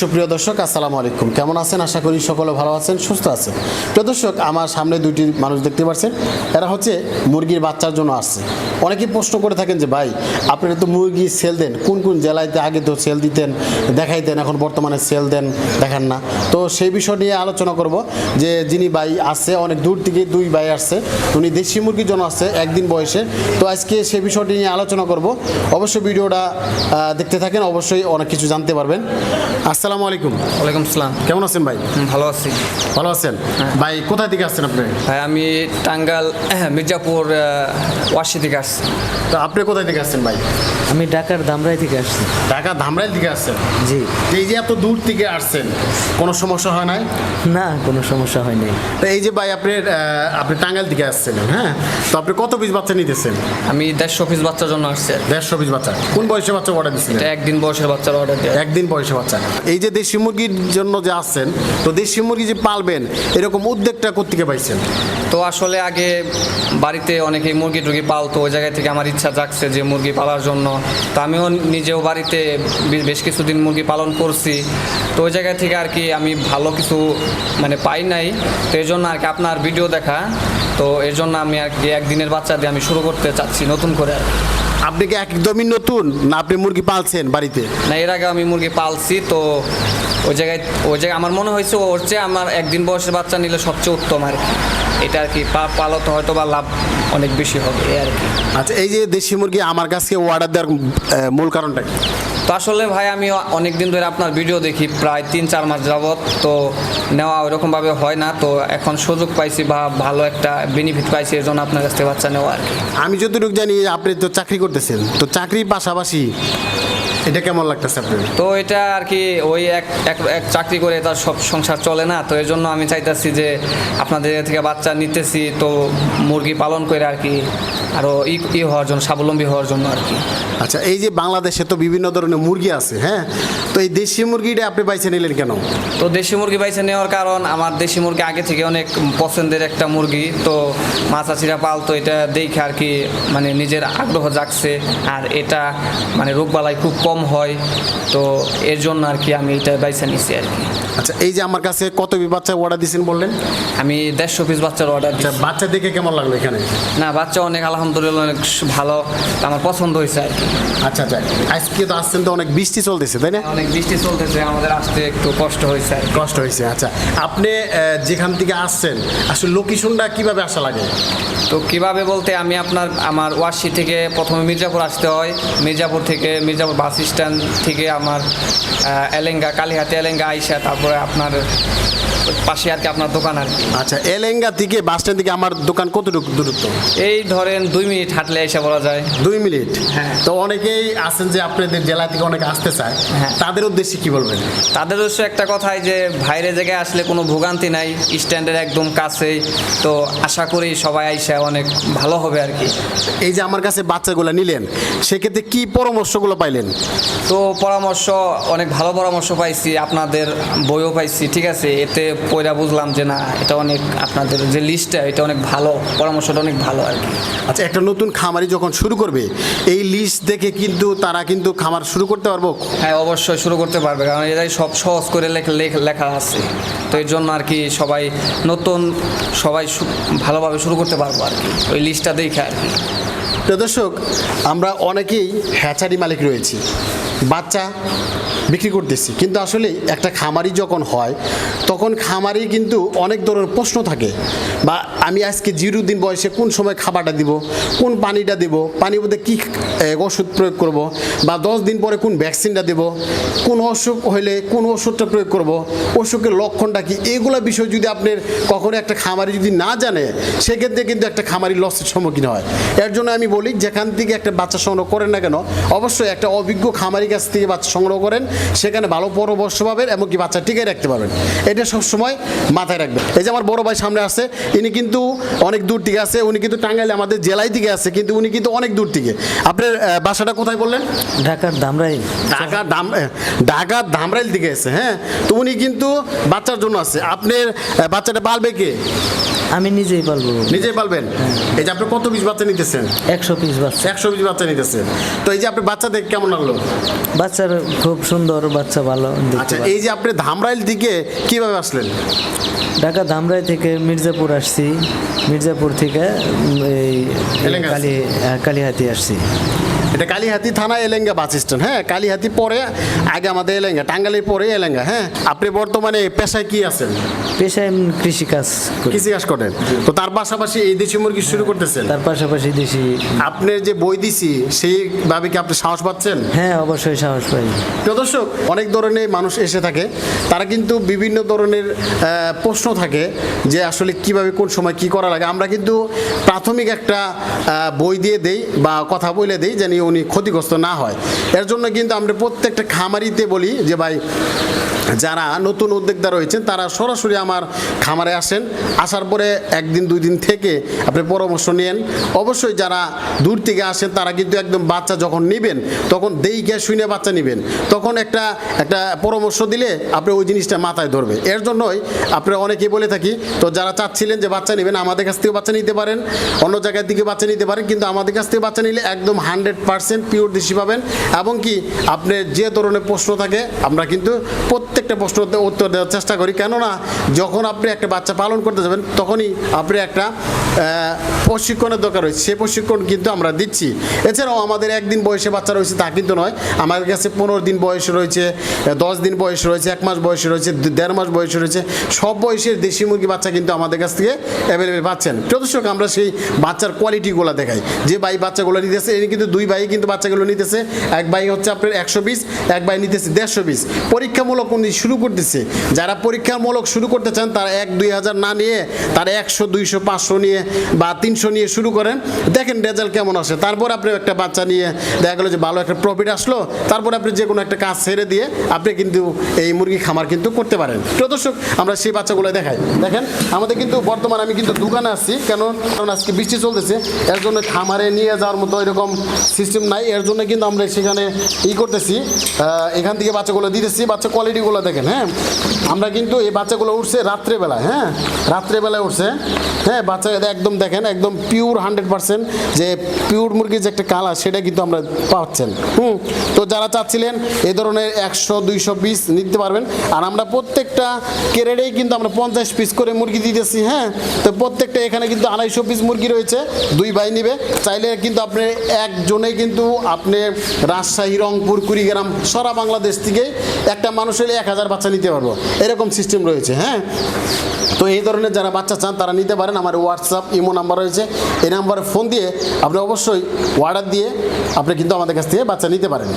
সুপ্রিয় দর্শক, আসসালামু আলাইকুম। কেমন আছেন? আশা করি সকলে ভালো আছেন, সুস্থ আছেন। প্রিয় দর্শক, আমার সামনে দুইটি মানুষ দেখতে পাচ্ছেন। এরা হচ্ছে মুরগির বাচ্চার জন্য আসছে। অনেকেই প্রশ্ন করে থাকেন যে, ভাই, আপনারা তো মুরগি সেল দেন। কোন কোন জেলাতে আগে তো সেল দিতেন, দেখাইতেন, এখন বর্তমানে সেল দেন, দেখান না। তো সেই বিষয় নিয়ে আলোচনা করব যে, যিনি ভাই আসছে, অনেক দূর থেকে দুই ভাই আসছে, উনি দেশি মুরগির জন্য আসছে, একদিন বয়সে। তো আজকে সেই বিষয়টি নিয়ে আলোচনা করব। অবশ্যই ভিডিওটা দেখতে থাকেন, অবশ্যই অনেক কিছু জানতে পারবেন। আসসালামু আলাইকুম। ওয়ালাইকুম আসসালাম। কেমন আছেন ভাই? ভালো আছি। ভালো আছেন? ভাই কোথায় থেকে আসছেন আপনি? ভাই আমি টাঙ্গাল মির্জাপুর ওয়াশি থেকে আসছি। তো আপনি কোথায় থেকে আসছেন ভাই? আমি ঢাকার ধামরাই থেকে আসছি। ঢাকা ধামরাই থেকে আসছেন? জি। এই যে এত দূর থেকে আসছেন কোনো সমস্যা হয় নাই? না কোনো সমস্যা হয় নাই। তো এই যে ভাই আপনি আপনি টাঙ্গাইল থেকে আসছেন হ্যাঁ? তো আপনি কত পিস বাচ্চা নিতেছেন? আমি দেড়শো পিস বাচ্চার জন্য আসছি দেড়শো পিস বাচ্চা। কোন বয়সে বাচ্চা অর্ডার দিচ্ছেন একদিন বয়সের বাচ্চার অর্ডার একদিন বয়সে বাচ্চা। এই যে দেশি মুরগির জন্য যে আসছেন, তো দেশি মুরগি যে পালবেন, এরকম উদ্যোগটা কোথেকে পাইছেন? তো আসলে আগে বাড়িতে অনেকেই মুরগি টুরগি পালতো, ওই জায়গা থেকে আমার ইচ্ছা জাগছে যে মুরগি পালার জন্য। তো আমিও নিজেও বাড়িতে বেশ কিছুদিন মুরগি পালন করছি। তো ওই জায়গা থেকে আর কি আমি ভালো কিছু মানে পাই নাই। তো এই জন্য আর কি আপনার ভিডিও দেখা। তো এর জন্য আমি আর কি একদিনের বাচ্চা দিয়ে আমি শুরু করতে চাচ্ছি, নতুন করে আর। আপনি কি একদমই নতুন? না আপনি মুরগি পালছেন বাড়িতে? না এর আগে আমি মুরগি পালছি তো ওই জায়গায় ওই জায়গায় আমার মনে হয়েছে ওর চেয়ে আমার একদিন বয়সের বাচ্চা নিলে সবচেয়ে উত্তম আর কি। এটা আর কি পালতে হয়তো বা লাভ অনেক বেশি হবে আর কি। আচ্ছা এই যে দেশি মুরগি আমার কাছে অর্ডার দেওয়ার মূল কারণটা কি? তো আসলে ভাই, আমি অনেক দিন ধরে আপনার ভিডিও দেখি, প্রায় তিন, চার মাস যাবৎ, তো নেওয়া ওইরকমভাবে হয় না। তো এখন সুযোগ পাইছি বা ভালো একটা বেনিফিট পাইছি এর জন্য আপনার কাছ থেকে বাচ্চা নেওয়া আমি যতটুকু জানি, আপনি তো চাকরি করতেছেন। তো চাকরির পাশাপাশি এটা কেমন লাগতেছে আপনার? তো এটা আর কি ওই এক এক এক চাকরি করে তার সব সংসার চলে না তো এর জন্য আমি চাইতেছি যে আপনাদের থেকে বাচ্চা নিতেছি তো মুরগি পালন করে আর কি আরও ই ই হওয়ার জন্য স্বাবলম্বী হওয়ার জন্য আর কি। আচ্ছা এই যে বাংলাদেশে তো বিভিন্ন ধরনের মুরগি আছে হ্যাঁ? তো এই দেশি মুরগিটা আপনি বাইছে নিলেন কেন? তো দেশি মুরগি বাইছে নেওয়ার কারণ আমার দেশি মুরগি আগে থেকে অনেক পছন্দের একটা মুরগি তো মাছাচিরা পালতো এটা দেখে আর কি মানে নিজের আগ্রহ জাগছে আর এটা মানে রোগবালাই খুব কম হয় তো এর জন্য আর কি আমি এটা বাইছে নিছি আর কি। আচ্ছা এই যে আমার কাছে কত বি বাচ্চা অর্ডার দিয়েছেন বললেন? আমি দেড়শো পিস বাচ্চার অর্ডার আচ্ছা বাচ্চা দেখে কেমন লাগল এখানে? না বাচ্চা অনেক আলহামদুলিল্লাহ অনেক ভালো আমার পছন্দ হয়েছে আর কি। আচ্ছা আচ্ছা আজকে তো আসছেন তো অনেক বৃষ্টি চলতেছে তাই না? অনেক বৃষ্টি চলতেছে আমাদের আসতে একটু কষ্ট হয়েছে আর কষ্ট হয়েছে আচ্ছা আপনি যেখান থেকে আসছেন আসলে লোকেশনটা কীভাবে আসা লাগে? তো কীভাবে বলতে আমি আপনার আমার ওয়াশি থেকে প্রথমে মির্জাপুর আসতে হয় মির্জাপুর থেকে মির্জাপুর বাস স্ট্যান্ড থেকে আমার এলেঙ্গা কালীহাতি এলেঙ্গা আইসা তারপরে আপনার পাশে আর কি আপনার দোকান আর কি। আচ্ছা এলেঙ্গা থেকে বাস স্ট্যান্ড থেকে আমার দোকান কতটুকু দূরত্ব? এই ধরেন দুই মিনিট হাঁটলে এসে বলা যায়। দুই মিনিট? হ্যাঁ। তো অনেকেই আছেন যে আপনাদের জেলা থেকে অনেকে আসতে চায়। হ্যাঁ। তাদের উদ্দেশ্যে কি বলবেন? তাদের অবশ্য একটা কথাই যে বাইরে জায়গায় আসলে কোনো ভোগান্তি নাই স্ট্যান্ডের একদম কাছেই। তো আশা করি সবাই আইসা অনেক ভালো হবে আর কি। এই যে আমার কাছে বাচ্চাগুলো নিলেন সেক্ষেত্রে কি পরামর্শগুলো পাইলেন? তো পরামর্শ অনেক ভালো পরামর্শ পাইছি আপনাদের বইও পাইছি ঠিক আছে? এতে পয়লা বুঝলাম যে না এটা অনেক আপনাদের যে লিস্টটা এটা অনেক ভালো পরামর্শটা অনেক ভালো আর কি। আচ্ছা একটা নতুন খামারি যখন শুরু করবে এই লিস্ট দেখে কিন্তু তারা কিন্তু খামার শুরু করতে পারব? হ্যাঁ অবশ্যই শুরু করতে পারবে কারণ এটাই সব সহজ করে লেখা লেখ- লেখা আছে। তো এর জন্য আর কি সবাই নতুন সবাই ভালোভাবে শুরু করতে পারব আর কি ওই লিস্টটা দেখে আর কি। তো দর্শক আমরা অনেকেই হ্যাচারি মালিক রয়েছি। বাচ্চা বিক্রি করতেছি। কিন্তু আসলে একটা খামারি যখন হয়, তখন খামারি কিন্তু অনেক ধরনের প্রশ্ন থাকে, বা আমি আজকে জিরো দিন বয়সে কোন সময় খাবারটা দিব, কোন পানিটা দিব, পানির মধ্যে কী ওষুধ প্রয়োগ করব, বা দশ দিন পরে কোন ভ্যাকসিনটা দেব, কোন অসুখ হলে কোন ওষুধটা প্রয়োগ করব, অসুখের লক্ষণটা কি, এগুলো বিষয় যদি আপনার কখনো একটা খামারি যদি না জানে, সেক্ষেত্রে কিন্তু একটা খামারি লসের সম্মুখীন হয়। এর জন্য আমি বলি, যেখান থেকে একটা বাচ্চা সংগ্রহ করেন না কেন, অবশ্যই একটা অভিজ্ঞ খামারি কাছ থেকে বাচ্চা সংগ্রহ করেন সেখানে ভালো পরামর্শ পাবেন এমনকি বাচ্চা টিকে রাখতে পারবেন। এটা সবসময় মাথায় রাখবেন। এই যে আমার বড় ভাই সামনে আছে ইনি কিন্তু অনেক দূর থেকে আছে উনি কিন্তু টাঙ্গাইলে আমাদের জেলায় থেকে আছে কিন্তু উনি কিন্তু অনেক দূর থেকে। আপনার বাসাটা কোথায় বললেন? ঢাকার দামরাই ঢাকা দাম ঢাকা ধামরাইল দিকে আছে হ্যাঁ? তো উনি কিন্তু বাচ্চার জন্য আছে আপনার বাচ্চাটা পালবে কে? আমি নিজেই পালবো। নিজেই পালবেন? এই যে আপনি কত পিস বাচ্চা নিতেছেন? একশো পিস বাচ্চা। একশো পিস বাচ্চা নিতেছেন। তো এই যে আপনি বাচ্চা দেখে কেমন লাগল? বাচ্চার খুব সুন্দর বাচ্চা ভালো আচ্ছা এই যে আপনি ধামরাইল দিকে কীভাবে আসলেন? ঢাকা ধামরাই থেকে মির্জাপুর আসছি। মির্জাপুর থেকে এই কালী কালীহাতি আসছি। এটা কালীহাতি থানা এলেঙ্গা বাস স্ট্যান্ড হ্যাঁ? কালীহাতি পরে আগে আমাদের এলেঙ্গা টাঙ্গালির পরে এলেঙ্গা হ্যাঁ? আপনি বর্তমানে পেশায় কি আছেন? পেশায় কৃষিকাজ কৃষিকাজ করেন। তো তার পাশাপাশি এই দেশি মুরগি শুরু করতেছেন? তার পাশাপাশি দেশি আপনার যে বই দিছি সেইভাবে কি আপনি সাহস পাচ্ছেন? হ্যাঁ অবশ্যই সাহস পাই। প্রিয় দর্শক অনেক ধরনের মানুষ এসে থাকে। তারা কিন্তু বিভিন্ন ধরনের প্রশ্ন থাকে যে আসলে কীভাবে কোন সময় কি করা লাগে। আমরা কিন্তু প্রাথমিক একটা বই দিয়ে দেই বা কথা বলে দেই যেন উনি ক্ষতিগ্রস্ত না হয়। এর জন্য কিন্তু আমরা প্রত্যেকটা খামারিতে বলি যে ভাই যারা নতুন উদ্যোক্তা রয়েছেন, তারা সরাসরি আমার খামারে আসেন। আসার পরে একদিন, দুই দিন থেকে আপনি পরামর্শ নেন। অবশ্যই যারা দূর থেকে আসেন, তারা কিন্তু একদম বাচ্চা যখন নেবেন, তখন দেই গ্যাস শুনে বাচ্চা নেবেন। তখন একটা একটা পরামর্শ দিলে আপনি ওই জিনিসটা মাথায় ধরবে। এর জন্যই আপনারা অনেকেই বলে থাকি, তো যারা চাচ্ছিলেন যে বাচ্চা নেবেন, আমাদের কাছ থেকে বাচ্চা নিতে পারেন। অন্য জায়গার দিকে বাচ্চা নিতে পারেন, কিন্তু আমাদের কাছ থেকে বাচ্চা নিলে একদম হান্ড্রেড পার্সেন্ট পিওর দেশি পাবেন। এবং কি, আপনার যে ধরনের প্রশ্ন থাকে, আমরা কিন্তু প্রত্যেকটা প্রশ্ন উত্তর দেওয়ার চেষ্টা করি। কেননা, যখন আপনি একটা বাচ্চা পালন করতে যাবেন, তখনই আপনি একটা প্রশিক্ষণের দরকার রয়েছে। সে প্রশিক্ষণ কিন্তু আমরা দিচ্ছি। এছাড়াও আমাদের একদিন বয়সে বাচ্চা রয়েছে, তা কিন্তু নয়। আমাদের কাছে পনেরো দিন বয়স রয়েছে, দশ দিন বয়স রয়েছে, এক মাস বয়স রয়েছে দেড় মাস বয়স রয়েছে। সব বয়সের দেশি মুরগি বাচ্চা কিন্তু আমাদের কাছ থেকে অ্যাভেলেবেল পাচ্ছেন। প্রিয় দর্শক, আমরা সেই বাচ্চার কোয়ালিটিগুলো দেখাই। যে ভাই বাচ্চাগুলো নিতেছে এনে কিন্তু দুই ভাই কিন্তু বাচ্চাগুলো নিতেছে। এক ভাই হচ্ছে আপনার একশো বিশ, এক ভাই নিতেছে দেড়শো বিশ। পরীক্ষামূলক উনি শুরু করতেছে। যারা পরীক্ষামূলক শুরু করতে চান, তারা এক, দুই হাজার না নিয়ে, তারা একশো, দুইশো, পাঁচশো নিয়ে বা তিনশো নিয়ে শুরু করেন। দেখেন রেজাল্ট কেমন আসে। তারপর আপনি একটা বাচ্চা নিয়ে দেখা গেলো যে ভালো একটা প্রফিট আসলো, তারপর আপনি যে কোনো একটা কাজ ছেড়ে দিয়ে আপনি কিন্তু এই মুরগি খামার কিন্তু করতে পারেন। প্রিয় দর্শক, আমরা সেই বাচ্চাগুলো দেখাই। দেখেন, আমাদের কিন্তু বর্তমানে আমি কিন্তু দোকানে আসছি কেন? কারণ আজকে বৃষ্টি চলতেছে, এর জন্য খামারে নিয়ে যাওয়ার মতো এরকম সিস্টেম নাই। এর জন্য কিন্তু আমরা সেখানে ই করতেছি এখান থেকে বাচ্চাগুলো দিতেছি, বাচ্চা কোয়ালিটিগুলো দেখেন হ্যাঁ? আমরা কিন্তু এই বাচ্চাগুলো উঠছে রাত্রেবেলায় হ্যাঁ? রাত্রেবেলায় উঠছে হ্যাঁ? বাচ্চা একদম দেখেন, একদম পিওর হান্ড্রেড পার্সেন্ট যে পিওর মুরগির যে একটা কালার সেটা কিন্তু আমরা পাচ্ছেন, হুম? তো যারা চাচ্ছিলেন এই ধরনের একশো, দুইশো পিস নিতে পারবেন। আর আমরা প্রত্যেকটা কেরেডেই কিন্তু আমরা পঞ্চাশ পিস করে মুরগি দিতেছি হ্যাঁ? তো প্রত্যেকটা এখানে কিন্তু আড়াইশো পিস মুরগি রয়েছে, দুই ভাই নিবে। চাইলে কিন্তু আপনি একজনেই কিন্তু আপনি রাজশাহী, রংপুর, কুড়িগ্রাম, সারা বাংলাদেশ থেকে একটা মানুষের এক হাজার বাচ্চা নিতে পারব। এরকম সিস্টেম রয়েছে হ্যাঁ? তো এই ধরনের যারা বাচ্চা চান, তারা নিতে পারেন। আমার হোয়াটসঅ্যাপ ইমো নাম্বার রয়েছে। এই নাম্বারে ফোন দিয়ে আপনি অবশ্যই অর্ডার দিয়ে আপনি কিন্তু আমাদের কাছ থেকে বাচ্চা নিতে পারেন।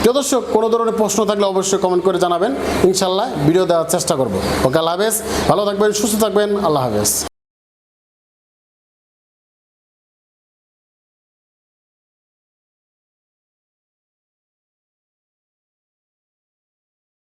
প্রিয় দর্শক, কোনো ধরনের প্রশ্ন থাকলে অবশ্যই কমেন্ট করে জানাবেন। ইনশাল্লাহ ভিডিও দেওয়ার চেষ্টা করব। ওকে, আল্লাহ হাফেজ। ভালো থাকবেন, সুস্থ থাকবেন। আল্লাহ হাফেজ।